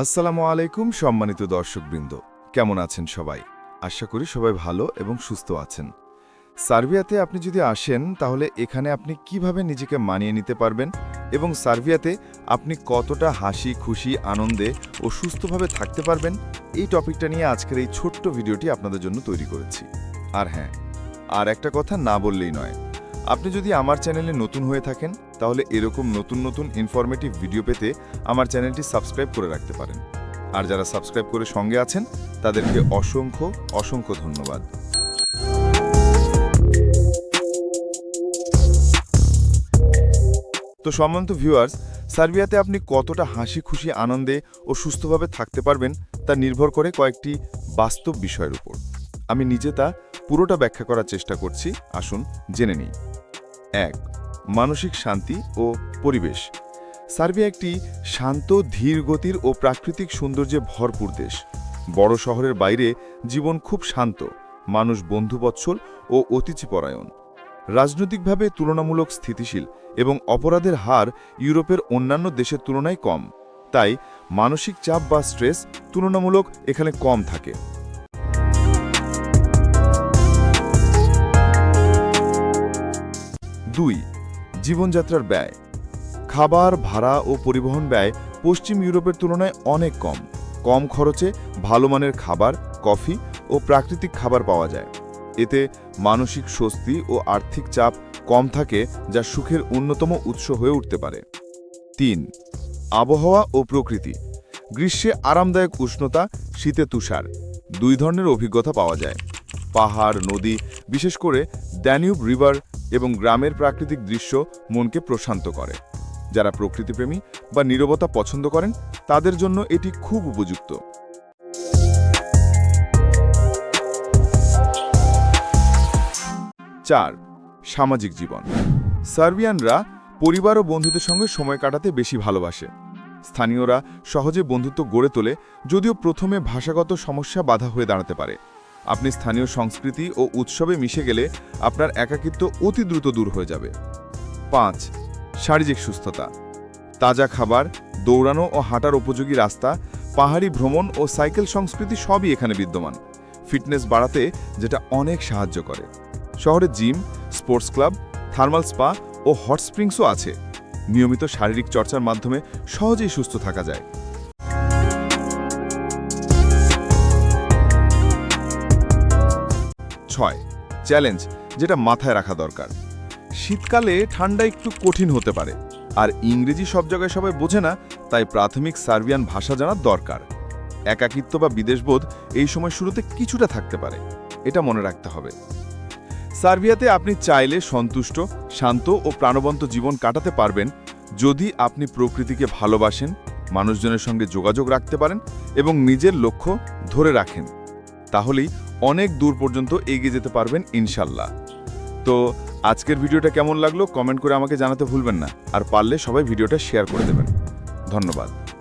আসসালামু আলাইকুম, সম্মানিত দর্শকবৃন্দ। কেমন আছেন সবাই? আশা করি সবাই ভালো এবং সুস্থ আছেন। সার্বিয়াতে আপনি যদি আসেন, তাহলে এখানে আপনি কীভাবে নিজেকে মানিয়ে নিতে পারবেন এবং সার্বিয়াতে আপনি কতটা হাসি, খুশি, আনন্দে ও সুস্থভাবে থাকতে পারবেন, এই টপিকটা নিয়ে আজকের এই ছোট্ট ভিডিওটি আপনাদের জন্য তৈরি করেছি। আর হ্যাঁ আর একটা কথা না বললেই নয় আপনি যদি আমার চ্যানেলে নতুন হয়ে থাকেন, তাহলে এরকম নতুন নতুন ইনফরমেটিভ ভিডিও পেতে আমার চ্যানেলটি সাবস্ক্রাইব করে রাখতে পারেন। আর যারা সাবস্ক্রাইব করে সঙ্গে আছেন, তাদেরকে অসংখ্য অসংখ্য ধন্যবাদ। তো সম্মানিত ভিউয়ার্স সার্বিয়াতে আপনি কতটা হাসি খুশি, আনন্দে ও সুস্থভাবে থাকতে পারবেন, তা নির্ভর করে কয়েকটি বাস্তব বিষয়ের উপর। আমি নিজে তা পুরোটা ব্যাখ্যা করার চেষ্টা করছি। আসুন জেনে নিই। এক, মানসিক শান্তি ও পরিবেশ। সার্বিয়া একটি শান্ত, ধীর গতির ও প্রাকৃতিক সৌন্দর্যে ভরপুর দেশ। বড় শহরের বাইরে জীবন খুব শান্ত, মানুষ বন্ধুবৎসল ও অতিথিপরায়ণ। রাজনৈতিকভাবে তুলনামূলক স্থিতিশীল এবং অপরাধের হার ইউরোপের অন্যান্য দেশের তুলনায় কম। তাই মানসিক চাপ বা স্ট্রেস তুলনামূলক এখানে কম থাকে। দুই, জীবনযাত্রার ব্যয়। খাবার, ভাড়া ও পরিবহন ব্যয় পশ্চিম ইউরোপের তুলনায় অনেক কম। কম খরচে ভালো মানের খাবার, কফি ও প্রাকৃতিক খাবার পাওয়া যায়। এতে মানসিক স্বস্তি ও আর্থিক চাপ কম থাকে, যা সুখের অন্যতম উৎস হয়ে উঠতে পারে। তিন, আবহাওয়া ও প্রকৃতি। গ্রীষ্মে আরামদায়ক উষ্ণতা, শীতে তুষার। দুই ধরনের অভিজ্ঞতা পাওয়া যায়। পাহাড়, নদী, বিশেষ করে ড্যানিউব রিভার এবং গ্রামের প্রাকৃতিক দৃশ্য মনকে প্রশান্ত করে। যারা প্রকৃতিপ্রেমী বা নীরবতা পছন্দ করেন, তাদের জন্য এটি খুব উপযুক্ত। চার, সামাজিক জীবন। সার্বিয়ানরা পরিবার ও বন্ধুদের সঙ্গে সময় কাটাতে বেশি ভালোবাসে। স্থানীয়রা সহজে বন্ধুত্ব গড়ে তোলে, যদিও প্রথমে ভাষাগত সমস্যা বাধা হয়ে দাঁড়াতে পারে। আপনি স্থানীয় সংস্কৃতি ও উৎসবে মিশে গেলে আপনার একাকিত্ব অতি দ্রুত দূর হয়ে যাবে। পাঁচ, শারীরিক সুস্থতা। তাজা খাবার, দৌড়ানো ও হাঁটার উপযোগী রাস্তা, পাহাড়ি ভ্রমণ ও সাইকেল সংস্কৃতি সবই এখানে বিদ্যমান। ফিটনেস বাড়াতে যেটা অনেক সাহায্য করে। শহরে gym, sports club, thermal spa ও হট স্প্রিংসও আছে। নিয়মিত শারীরিক চর্চার মাধ্যমে সহজেই সুস্থ থাকা যায়। ছয় চ্যালেঞ্জ যেটা মাথায় রাখা দরকার। শীতকালে ঠান্ডা একটু কঠিন হতে পারে, আর ইংরেজি সব জায়গায় সবাই বোঝে না, তাই প্রাথমিক সার্বিয়ান ভাষা জানার দরকার। একাকিত্ব বা বিদেশবোধ এই সময় শুরুতে কিছুটা থাকতে পারে, এটা মনে রাখতে হবে। সার্বিয়াতে আপনি চাইলে সন্তুষ্ট, শান্ত ও প্রাণবন্ত জীবন কাটাতে পারবেন, যদি আপনি প্রকৃতিকে ভালোবাসেন, মানুষজনের সঙ্গে যোগাযোগ রাখতে পারেন এবং নিজের লক্ষ্য ধরে রাখেন। তাহলেই অনেক দূর পর্যন্ত এগিয়ে যেতে পারবেন, ইনশাল্লাহ। তো আজকের ভিডিওটা কেমন লাগল, কমেন্ট করে আমাকে জানাতে ভুলবেন না। আর পারলে সবাই ভিডিওটা শেয়ার করে দেবেন। ধন্যবাদ।